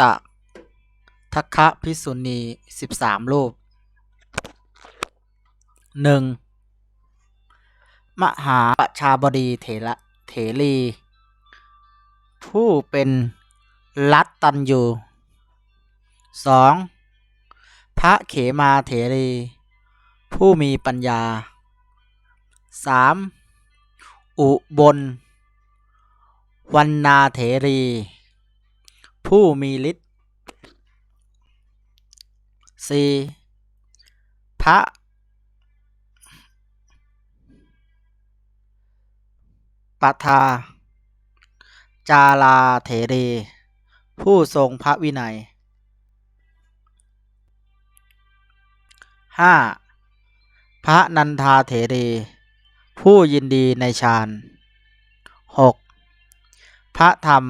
ตะทัคคะภิกษุณีสิบสามรูปหนึ่งมหาประชาบดีเถระเถรี ผู้เป็นรัตตัญยูสองพระเขมาเถรี ผู้มีปัญญาสามอุบลวันนาเถรี ผู้มีฤทธิ์สี่พระ ปทา จาลาเถรีผู้ทรงพระวินัยห้าพระนันทาเถรีผู้ยินดีในฌานหกพระธรรม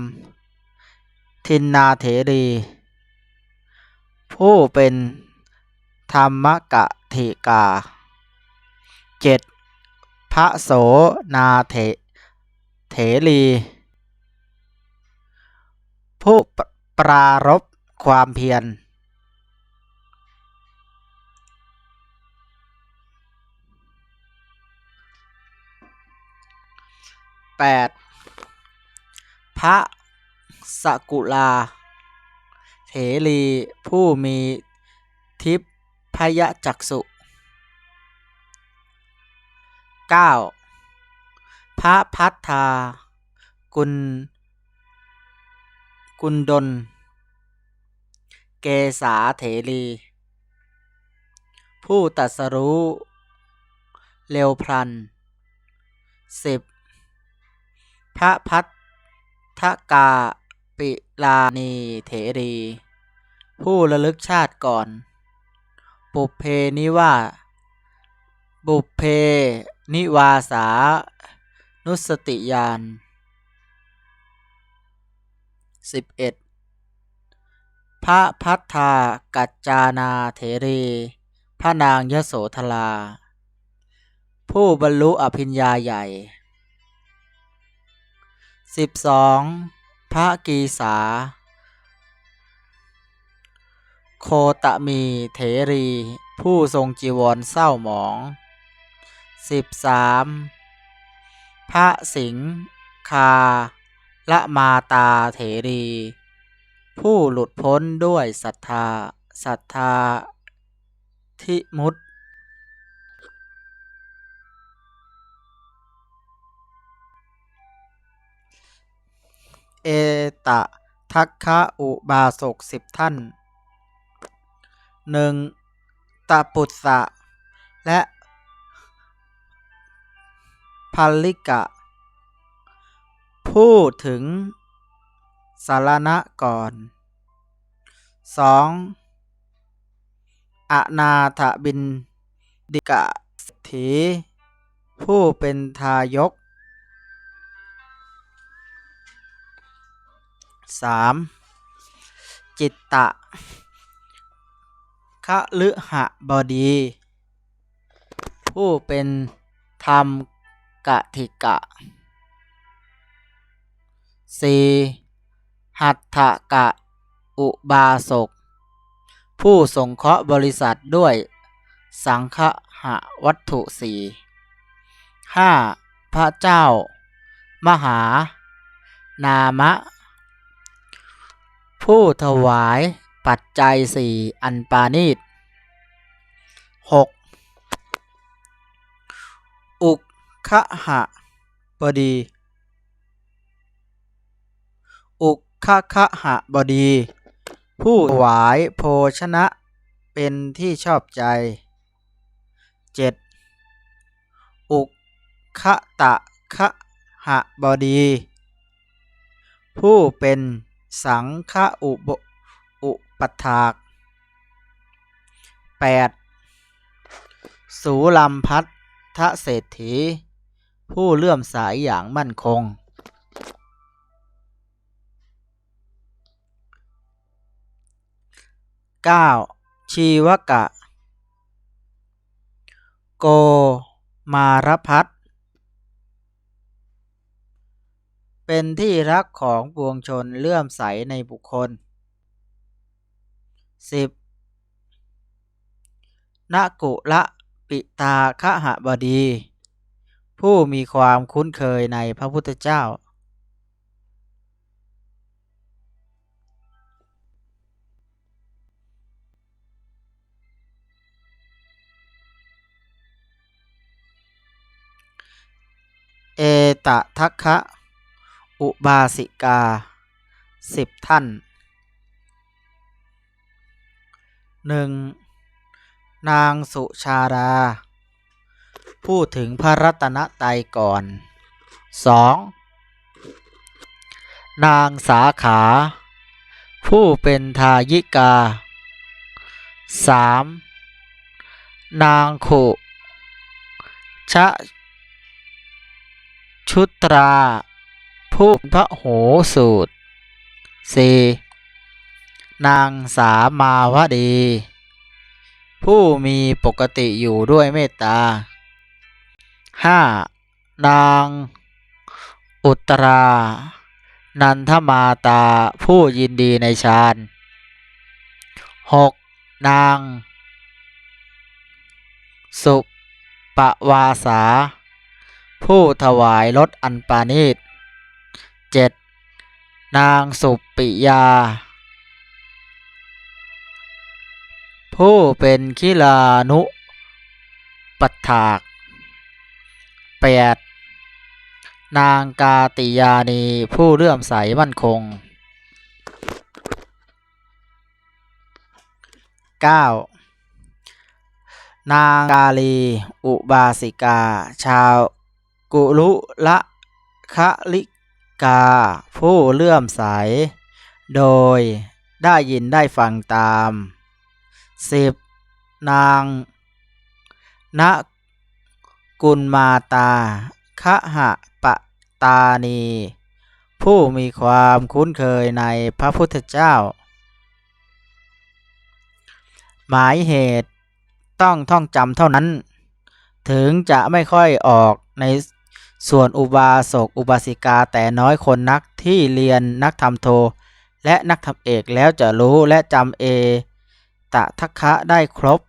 ทินนาเถรี ผู้เป็นธรรมกะเถกาเจ็ดพระโสนาเถเถรี ผู้ปรารบความเพียรแปดพระ สกุลา เถรีผู้มีทิพยจักสุเก้าพระพัฒธา กุล กุลดล เกษาเถรี ผู้ตัดสรู้ เร็วพลันสิบพระพัฒทกา ปิลานีเถรี ผู้ระลึกชาติก่อน ปุเพนิวาบุพเพนิวาสา นุสติยานสิบเอ็ดพระพัฒธากัจจานาเถรี พระนางยโสธรา ผู้บรรลุอภิญญาใหญ่สิบสอง พระกีสา โคตมีเถรี ผู้ทรงจีวรเศร้าหมองสิบสามพระสิงคาละมาตาเถรี ผู้หลุดพ้นด้วยศรัทธาศรัทธาทิมุต เอตะทัคคะอุบาสกสิบท่านหนึ่งตะปุตสะ และพัลลิกะ พูดถึง สารณะก่อนสองอนาถบินดิกะถีผู้เป็นทายก สามจิตตะคะลึหะบดี ผู้เป็นธรรมกะทิกะสี่หัตถกะอุบาสก ผู้สงเคราะห์บริษัทด้วยสังฆหะวัตถุสี่ห้าพระเจ้ามหานามะ ผู้ถวายปัจจัยสี่อันปานีตหกอุกขะหะบดี อุกขะคะหะบดี ผู้ถวายโภชนะเป็นที่ชอบใจเจ็ดอุกขะตะคะหะบดี ผู้เป็น สังฆอุบอุปถากแปดสูลัมพัททะเศรษฐี ผู้เลื่อมสายอย่างมั่นคงเก้าชีวกะ โกมารพัท เป็นที่รักของปวงชนเลื่อมใสในบุคคลสิบนะกุละปิตาคหบดี ผู้มีความคุ้นเคยในพระพุทธเจ้า เอตทัคคะ อุบาสิกาสิบท่านหนึ่งนางสุชาดา พูดถึงพระรัตนตรัยก่อนสองนางสาขา ผู้เป็นทายิกาสามนางขุชะชุตรา ผู้พระโหสูตร 4. นางสามาวดี ผู้มีปกติอยู่ด้วยเมตตา 5. นางอุตรา นันทมาตาผู้ยินดีในฌาน 6. นาง สุปวาสา ผู้ถวายรถอันปานีต 7. นางสุปิยา ผู้เป็นคิลานุปัฏฐาก 8. นางกาติยานีผู้เลื่อมใสมั่นคง 9. นางกาลี อุบาสิกา ชาว กุลุละคะลิ กา ผู้เลื่อมใส โดยได้ยินได้ฟังตาม 10. นางณกุลมาตาคะหะปะตานี ผู้มีความคุ้นเคยในพระพุทธเจ้า หมายเหตุต้องท่องจำเท่านั้น ถึงจะไม่ค่อยออกใน ส่วนอุบาสกอุบาสิกาแต่น้อยคนนักที่เรียนนักธรรมโท และนักธรรมเอกแล้วจะรู้และจำเอตะทัคคะได้ครบ